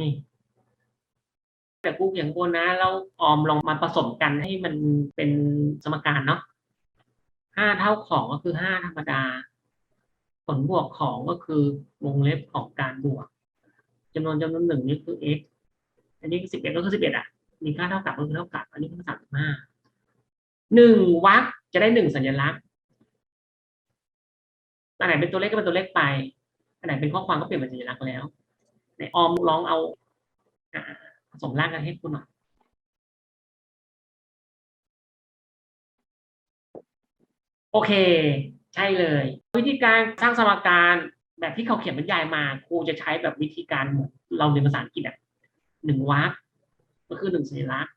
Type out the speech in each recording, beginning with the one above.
นี่แต่กูเขียนบนนะแล้วออมลองมาผสมกันให้มันเป็นสมการเนาะห้าเท่าของก็คือห้าธรรมดา ผลบวกของก็คือวงเล็บของการบวกจำนวนจำนวนหนึ่งนี่คือ x อันนี้สิบเอ็ดก็คือสิบเอ็ดอะ มีค่าเท่ากับก็คือเท่ากับ อันนี้คือสามสิบห้าหนึ่งวรรคจะได้หนึ่งสัญลักษณ์อันไหนเป็นตัวเลขก็เป็นตัวเลขไป อันไหนเป็นข้อความก็เปลี่ยนเป็นสัญลักษณ์แล้ว ในออมลองเอาผสมร่างกันให้คุณหน่อยโอเค ใช่เลย วิธีการสร้างสมการแบบที่เขาเขียนบรรยายมาครูจะใช้แบบวิธีการเราเรียนภาษาอังกฤษอะหนึ่งวรรคก็คือหนึ่งสัญลักษณ์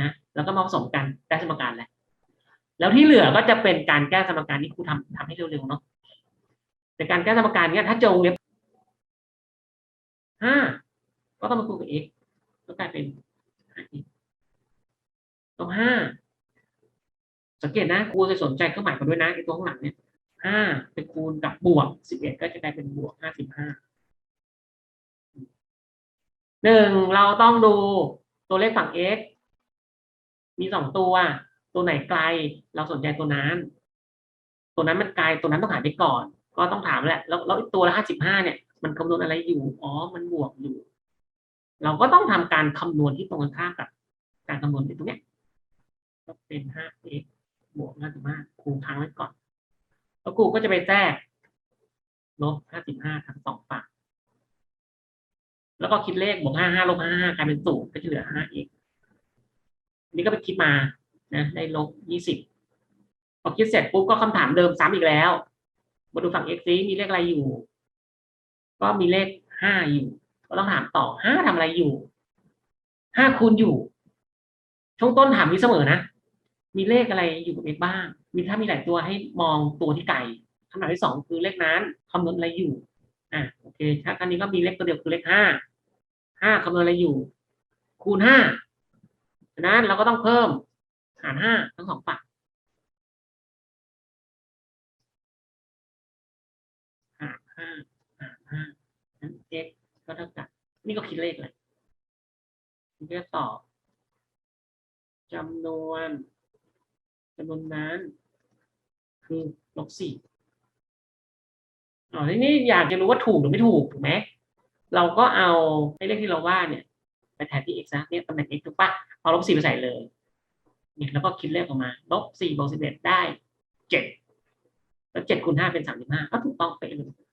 นะแล้วก็มาผสมกันได้สมการแหละแล้วที่เหลือก็จะเป็นการแก้สมการที่ครูทำทำให้เร็วๆเนาะแต่การแก้สมการเนี้ยถ้าเจงเล็บ ห้าก็ต้องมาคูณกับ x ก็กลายเป็น 5x ตรงห้าสังเกตนะครูจะสนใจเครื่องหมายกันด้วยนะไอ้ตัวข้างหลังเนี่ยห้าไปคูณกับบวกสิบเอ็ดก็จะกลายเป็นบวกห้าสิบห้าหนึ่งเราต้องดูตัวเลขฝั่ง x มีสองตัว ตัวไหนไกล เราสนใจตัวนั้น ตัวนั้นมันไกล ตัวนั้นต้องหาไปก่อน ก็ต้องถามแหละ แล้วแล้วตัวละห้าสิบห้าเนี่ย มันคำนวณอะไรอยู่ อ๋อ มันบวกอยู่ เราก็ต้องทำการคำนวณที่ตรงกันข้ามกับ การคำนวณที่ตรงเนี้ยก็เป็น 5x บวก55คูณค้างไว้ก่อน แล้วครูก็จะไปแทรกลบ55ทั้งสองฝั่งแล้วก็คิดเลขบวก55ลบ55กลายเป็นศูนย์ก็จะเหลือ 5x นนี้ก็ไปคิดมานะได้ลบ20พอคิดเสร็จปุ๊บก็คำถามเดิมซ้ำอีกแล้ว มาดูฝั่ง x ซิมีเลขอะไรอยู่ ก็มีเลข5อยู่ ก็ต้องถามต่อห้าทำอะไรอยู่ห้าคูณอยู่ ช่วงต้นถามมีเสมอนะ มีเลขอะไรอยู่กับเอกบ้าง มีถ้ามีหลายตัวให้มองตัวที่ไกลคำถามที่สองคือเลขนั้นคำนวณอะไรอยู่ อะโอเค ถ้าครั้นี้ก็มีเลขตัวเดียวคือเลขห้าห้าคำนวณอะไรอยู่ คูณห้าฉะนั้นเราก็ต้องเพิ่มหารห้าทั้งสองฝั่งหารห้าหารห้านั้น x ก็เท่ากับ นี่ก็คิดเลขเลยนี่ก็ตอบจำนวนจำนวนนั้น คือลบสี่อ๋อทีนี้อยากจะรู้ว่าถูกหรือไม่ถูกถูกไหมเราก็เอาไอ้เลขที่เราว่าเนี่ยไปแทนที่ x นะเนี่ยตำแหน่ง x ถูกปะเอาลบสี่ไปใส่เลยนี่แล้วก็คิดเลขออกมาลบสี่บวกสิบเอ็ดได้เจ็ดแล้วเจ็ดคูณห้าเป็นสามสิบห้าก็ถูกต้องเป๊ะเลย